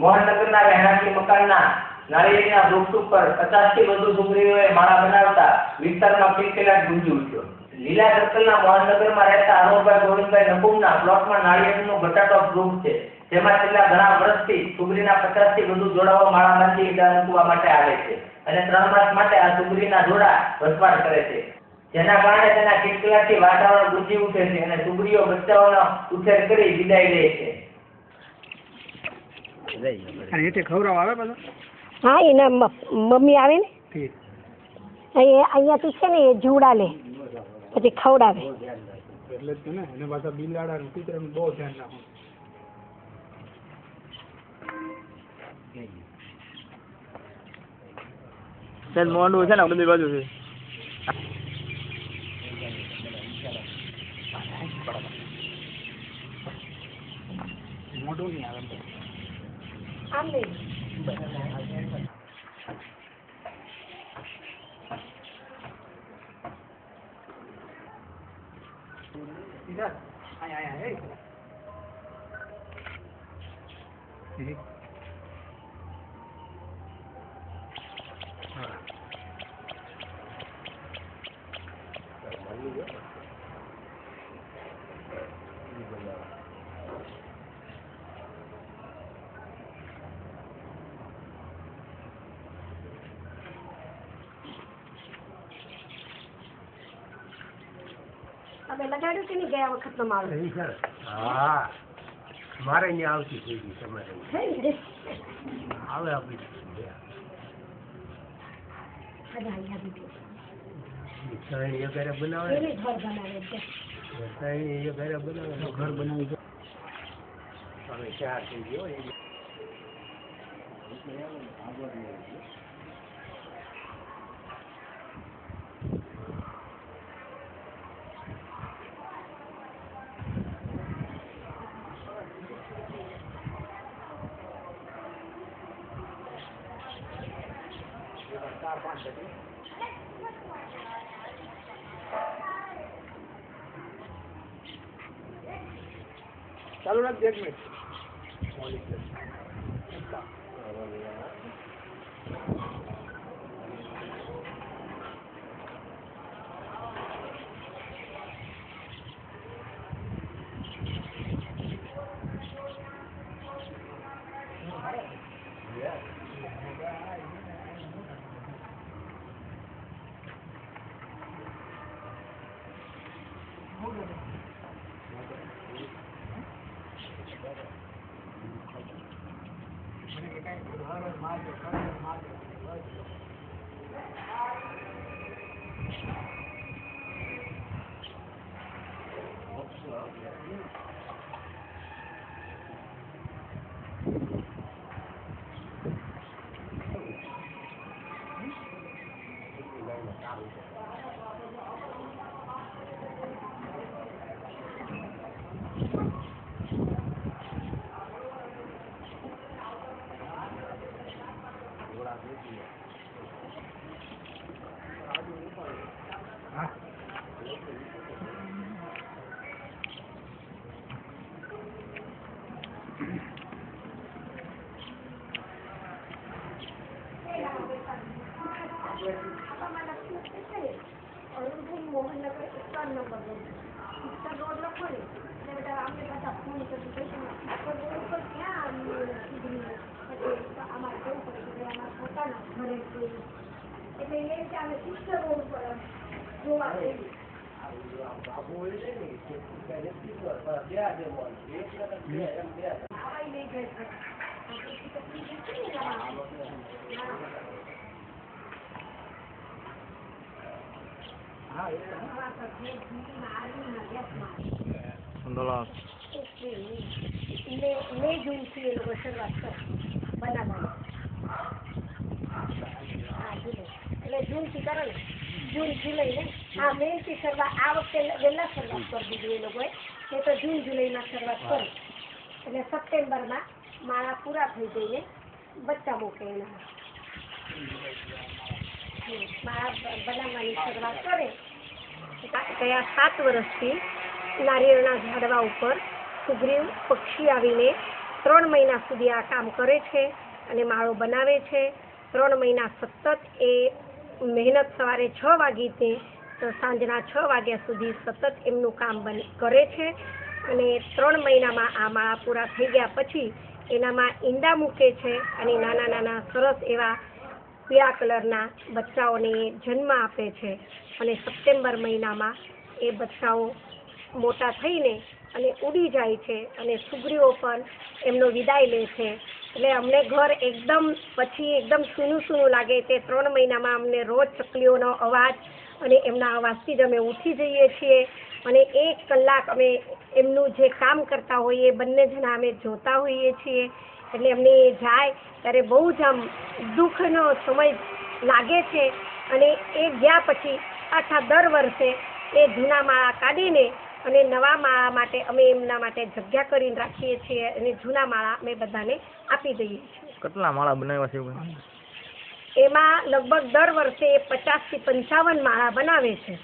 મોહનનગરના રહેણાંકી મકાનના નાળિયેરના વૃક્ષ ઉપર પચાસથી વધુ છોકરીઓએ માળા બનાવતા વિસ્તારમાં કિલકિલાટ ગુંજી ઉઠ્યો. લીલા સર્કલના મોહનનગરમાં રહેતા અનુભાઈ ગોવિંદભાઈ નકુમના પ્લોટમાં નાળિયેરનું ઘટાટો વૃક્ષ છે. જેમાં છેલ્લા ઘણા વર્ષથી છોકરીના પચાસથી વધુ જોડાઓ માળા બાંધી ઈંડા મૂકવા માટે આવે છે અને ત્રણ માસ માટે આ છોકરીના જોડા વસવાટ કરે છે. જેના કારણે તેના કિલકિલાટથી વાતાવરણ ગુંજી ઉઠે છે અને છોકરીઓ બચ્ચાઓનો ઉછેર કરી વિદાય લે છે. અને હેઠે ખવડાવ આવે પાછો? હા એના મમ્મી આવે ને ઠીક અહીંયાથી છે ને એ જુડા લે પછી ખવડાવે. એટલે જ ને એને પાછા બિલાડા ને કૂતરાનું બહુ ધ્યાન મોંડું છે ને બધી બાજુ છે. મોઢું નહીં આવે ăn đi Đi. Ai ai ai. Đi. તમે લગાડ્યું કે નહીં ગયા વખતનો માળો નહીં સર હા. મારે અહીંયા આવતી થઈ ગઈ તમારે. હે આવે આપી ઘરે બનાવે? ઘર બનાવે ઘરે બનાવે? હવે ચાર થઈ ગયો চার পাঁচ সেকেন্ড চালু রাখ એક minute Arunbhai Mohannagar number road road લખો ને એટલે બધા આપણે બધા ફોન કરી દઈશું રોડ ઉપર ક્યાં પછી અમારે જવું પડે કે ભાઈ અમારા પોતાના ઘરે એટલે એ રીતે અમે સિસ્ટર રોડ ઉપર જોવા જઈએ આવાય નહીં જાય છે. પછી તકલીફ છે ને એમાં. દોલા મે મે જૂનથી એ શરૂઆત કરે બનાવવાની હા જુલાઈ એટલે જૂનથી કરો ને જૂન જુલાઈ ને હા મેથી શરૂઆત આ વખતે વહેલા શરૂઆત કરી દીધું એ લોકોએ નહીં તો જૂન જુલાઈમાં શરૂઆત કરી એટલે સપ્ટેમ્બરમાં માળા પૂરા થઈ જઈને બચ્ચા મૂકે એના માળા બનાવવાની શરૂઆત કરે. ગયા સાત વર્ષથી નારિયેળના ઝાડવા ઉપર સુગ્રીવ પક્ષી આવીને ત્રણ મહિના સુધી આ કામ કરે છે અને માળો બનાવે છે. ત્રણ મહિના સતત એ મહેનત સવારે છ વાગીથી સાંજના છ વાગ્યા સુધી સતત એમનું કામ કરે છે. અને ત્રણ મહિનામાં આ માળા પૂરા થઈ ગયા પછી એનામાં ઈંડા મૂકે છે અને નાના નાના સરસ એવા પીળા કલરના બચ્ચાઓને જન્મ આપે છે અને સપ્ટેમ્બર મહિનામાં એ બચ્ચાઓ મોટા થઈને અને ઉડી જાય છે અને સુગરીઓ પણ એમનો વિદાય લે છે. એટલે અમને ઘર એકદમ પછી એકદમ સૂનું સૂનું લાગે તે ત્રણ મહિનામાં અમને રોજ ચકલીઓનો અવાજ અને એમના અવાજથી જ અમે ઉઠી જઈએ છીએ અને એક કલાક અમે એમનું જે કામ કરતા હોઈએ, બંને જણા અમે જોતા હોઈએ છીએ. એટલે એમની જાય ત્યારે બહુ જ આમ દુઃખનો સમય લાગે છે. અને એ ગયા પછી આખા દર વર્ષે એ જૂના માળા કાઢીને અને નવા માળા માટે અમે એમના માટે જગ્યા કરીને રાખીએ છીએ અને જૂના માળા અમે બધાને આપી દઈએ છીએ. કેટલા માળા બનાવ્યા છે એમાં લગભગ દર વર્ષે પચાસથી પંચાવન માળા બનાવે છે.